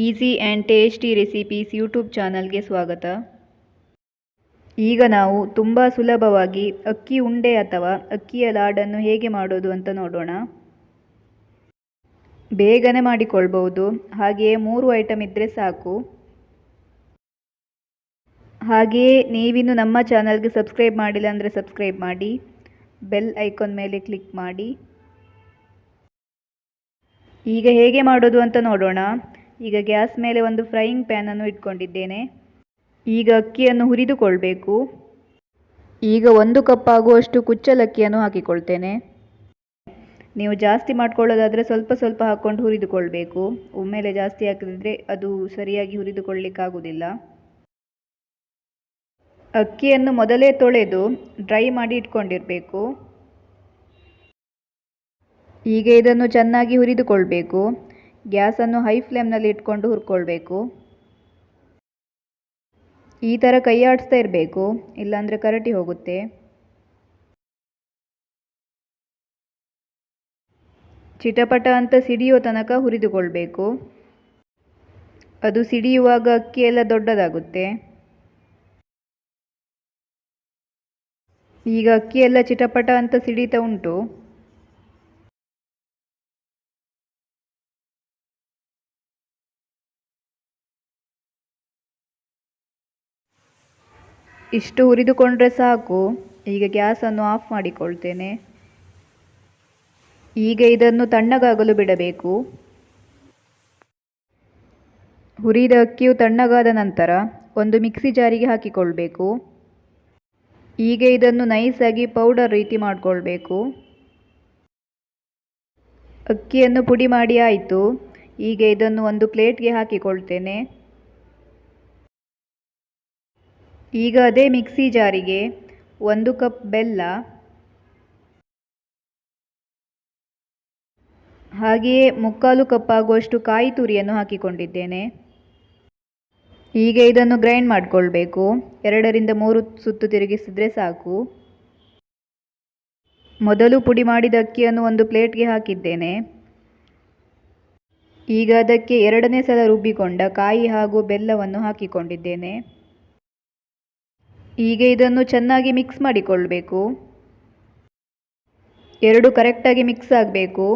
Easy and tasty recipes YouTube ಚಾನಲ್ಗೆ ಸ್ವಾಗತ. ಈಗ ನಾವು ತುಂಬ ಸುಲಭವಾಗಿ ಅಕ್ಕಿ ಉಂಡೆ ಅಥವಾ ಅಕ್ಕಿಯ ಲಾಡನ್ನು ಹೇಗೆ ಮಾಡೋದು ಅಂತ ನೋಡೋಣ. ಬೇಗನೆ ಮಾಡಿಕೊಳ್ಬೋದು ಹಾಗೆಯೇ ಮೂರು ಐಟಮ್ ಇದ್ದರೆ ಸಾಕು. ಹಾಗೆಯೇ ನೀವಿನ್ನು ನಮ್ಮ ಚಾನಲ್ಗೆ ಸಬ್ಸ್ಕ್ರೈಬ್ ಮಾಡಿಲ್ಲ ಅಂದರೆ ಸಬ್ಸ್ಕ್ರೈಬ್ ಮಾಡಿ. ಬೆಲ್ ಐಕಾನ್ ಮೇಲೆ ಕ್ಲಿಕ್ ಮಾಡಿ. ಈಗ ಹೇಗೆ ಮಾಡೋದು ಅಂತ ನೋಡೋಣ. ಈಗ ಗ್ಯಾಸ್ ಮೇಲೆ ಒಂದು ಫ್ರೈಯಿಂಗ್ ಪ್ಯಾನನ್ನು ಇಟ್ಕೊಂಡಿದ್ದೇನೆ. ಈಗ ಅಕ್ಕಿಯನ್ನು ಹುರಿದುಕೊಳ್ಬೇಕು. ಈಗ ಒಂದು ಕಪ್ ಆಗುವಷ್ಟು ಕುಚ್ಚಲಕ್ಕಿಯನ್ನು ಹಾಕಿಕೊಳ್ತೇನೆ. ನೀವು ಜಾಸ್ತಿ ಮಾಡ್ಕೊಳ್ಳೋದಾದರೆ ಸ್ವಲ್ಪ ಸ್ವಲ್ಪ ಹಾಕ್ಕೊಂಡು ಹುರಿದುಕೊಳ್ಬೇಕು. ಒಮ್ಮೆಲೆ ಜಾಸ್ತಿ ಹಾಕಿದ್ರೆ ಅದು ಸರಿಯಾಗಿ ಹುರಿದುಕೊಳ್ಳಿಕ್ಕಾಗೋದಿಲ್ಲ. ಅಕ್ಕಿಯನ್ನು ಮೊದಲೇ ತೊಳೆದು ಡ್ರೈ ಮಾಡಿ ಇಟ್ಕೊಂಡಿರಬೇಕು. ಈಗ ಇದನ್ನು ಚೆನ್ನಾಗಿ ಹುರಿದುಕೊಳ್ಬೇಕು. ಗ್ಯಾಸನ್ನು ಹೈ ಫ್ಲೇಮ್ನಲ್ಲಿ ಇಟ್ಕೊಂಡು ಹುರ್ಕೊಳ್ಬೇಕು. ಈ ಥರ ಕೈ ಆಡಿಸ್ತಾ ಇರಬೇಕು, ಇಲ್ಲಾಂದರೆ ಕರಟಿ ಹೋಗುತ್ತೆ. ಚಿಟಪಟ ಅಂತ ಸಿಡಿಯೋ ತನಕ ಹುರಿದುಕೊಳ್ಬೇಕು. ಅದು ಸಿಡಿಯುವಾಗ ಅಕ್ಕಿ ಎಲ್ಲ ದೊಡ್ಡದಾಗುತ್ತೆ. ಈಗ ಅಕ್ಕಿ ಎಲ್ಲ ಚಿಟಪಟ ಅಂತ ಸಿಡಿತಾ ಉಂಟು. ಇಷ್ಟು ಹುರಿದುಕೊಂಡ್ರೆ ಸಾಕು. ಈಗ ಗ್ಯಾಸನ್ನು ಆಫ್ ಮಾಡಿಕೊಳ್ತೇನೆ. ಈಗ ಇದನ್ನು ತಣ್ಣಗಾಗಲು ಬಿಡಬೇಕು. ಹುರಿದ ಅಕ್ಕಿಯು ತಣ್ಣಗಾದ ನಂತರ ಒಂದು ಮಿಕ್ಸಿ ಜಾರಿಗೆ ಹಾಕಿಕೊಳ್ಬೇಕು. ಈಗ ಇದನ್ನು ನೈಸಾಗಿ ಪೌಡರ್ ರೀತಿ ಮಾಡಿಕೊಳ್ಬೇಕು. ಅಕ್ಕಿಯನ್ನು ಪುಡಿ ಮಾಡಿ ಆಯಿತು. ಈಗ ಇದನ್ನು ಒಂದು ಪ್ಲೇಟ್ಗೆ ಹಾಕಿಕೊಳ್ತೇನೆ. ಈಗ ಅದೇ ಮಿಕ್ಸಿ ಜಾರಿಗೆ ಒಂದು ಕಪ್ ಬೆಲ್ಲ, ಹಾಗೆಯೇ ಮುಕ್ಕಾಲು ಕಪ್ ಆಗುವಷ್ಟು ಕಾಯಿ ತುರಿಯನ್ನು ಹಾಕಿಕೊಂಡಿದ್ದೇನೆ. ಈಗ ಇದನ್ನು ಗ್ರೈಂಡ್ ಮಾಡಿಕೊಳ್ಬೇಕು. ಎರಡರಿಂದ ಮೂರು ಸುತ್ತು ತಿರುಗಿಸಿದ್ರೆ ಸಾಕು. ಮೊದಲು ಪುಡಿ ಮಾಡಿದ ಅಕ್ಕಿಯನ್ನು ಒಂದು ಪ್ಲೇಟ್ಗೆ ಹಾಕಿದ್ದೇನೆ. ಈಗ ಅದಕ್ಕೆ ಎರಡನೇ ಸಲ ರುಬ್ಬಿಕೊಂಡ ಕಾಯಿ ಹಾಗೂ ಬೆಲ್ಲವನ್ನು ಹಾಕಿಕೊಂಡಿದ್ದೇನೆ. ಈಗ ಇದನ್ನು ಚೆನ್ನಾಗಿ ಮಿಕ್ಸ್ ಮಾಡಿಕೊಳ್ಬೇಕು. ಎರಡು ಕರೆಕ್ಟಾಗಿ ಮಿಕ್ಸ್ ಆಗಬೇಕು.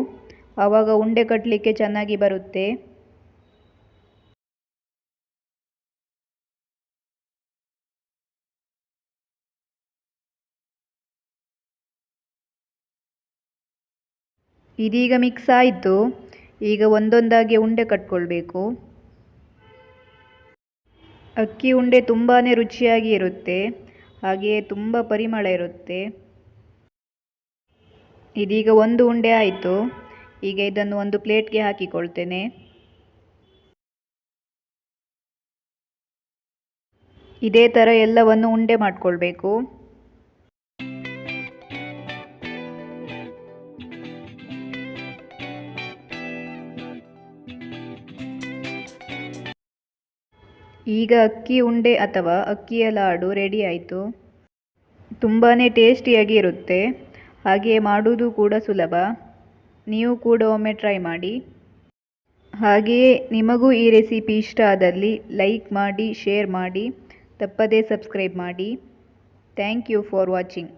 ಆವಾಗ ಉಂಡೆ ಕಟ್ಟಲಿಕ್ಕೆ ಚೆನ್ನಾಗಿ ಬರುತ್ತೆ. ಇದೀಗ ಮಿಕ್ಸ್ ಆಯಿತು. ಈಗ ಒಂದೊಂದಾಗಿ ಉಂಡೆ ಕಟ್ಕೊಳ್ಬೇಕು. ಅಕ್ಕಿ ಉಂಡೆ ತುಂಬಾ ರುಚಿಯಾಗಿ ಇರುತ್ತೆ. ಹಾಗೆಯೇ ತುಂಬ ಪರಿಮಳ ಇರುತ್ತೆ. ಇದೀಗ ಒಂದು ಉಂಡೆ ಆಯಿತು. ಈಗ ಇದನ್ನು ಒಂದು ಪ್ಲೇಟ್ಗೆ ಹಾಕಿಕೊಳ್ತೇನೆ. ಇದೇ ಥರ ಎಲ್ಲವನ್ನು ಉಂಡೆ ಮಾಡಿಕೊಳ್ಬೇಕು. ಈಗ ಅಕ್ಕಿ ಉಂಡೆ ಅಥವಾ ಅಕ್ಕಿಯ ಲಾಡು ರೆಡಿ ಆಯಿತು. ತುಂಬಾ ಟೇಸ್ಟಿಯಾಗಿ ಇರುತ್ತೆ. ಹಾಗೆಯೇ ಮಾಡುವುದು ಕೂಡ ಸುಲಭ. ನೀವು ಕೂಡ ಒಮ್ಮೆ ಟ್ರೈ ಮಾಡಿ. ಹಾಗೆಯೇ ನಿಮಗೂ ಈ ರೆಸಿಪಿ ಇಷ್ಟ ಆದಲ್ಲಿ ಲೈಕ್ ಮಾಡಿ ಶೇರ್ ಮಾಡಿ. ತಪ್ಪದೇ ಸಬ್ಸ್ಕ್ರೈಬ್ ಮಾಡಿ. Thank you for watching